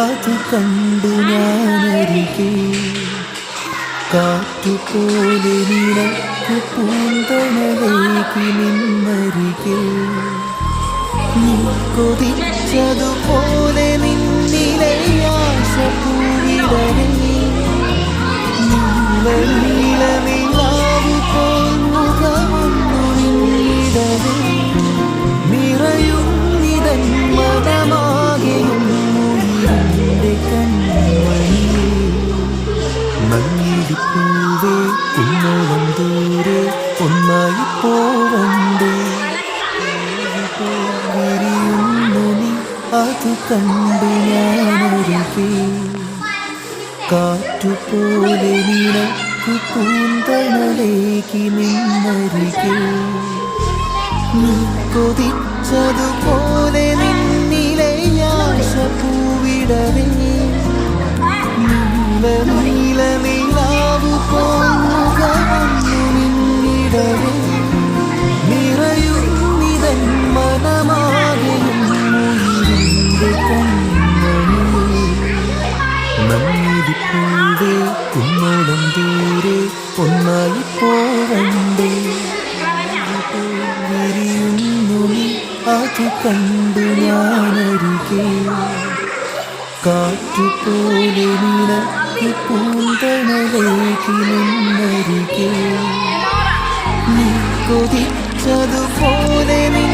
അത് കണ്ടു ഞാനരികെ കാറ്റുപോലെ നിനക്ക് പൂന്തണലേക്ക് നിന്നരികെ. നീ കൊതിച്ചതുപോലെ മങ്ങിടിപ്പൂവേ കുന്നോളം ദൂരെ ഒന്നായി പോവണ്ടേ അത് കണ്ടു ഞാനൊരുകേ കാറ്റുപോലെ നിനക്ക് പൂന്തണലേക്ക് നിന്നരികെ കൊതിച്ചതുപോലെ കുന്നോളം ദൂരെ ഒന്നായി പോവണ്ടേ. വിരിയുന്നു അത് കണ്ടു ഞാനരികെ. കാറ്റുപോലെ നിനക്ക് പൂന്തണലേക്ക് നിന്നരികെ. നീ കൊതിച്ചതുപോലെ നീ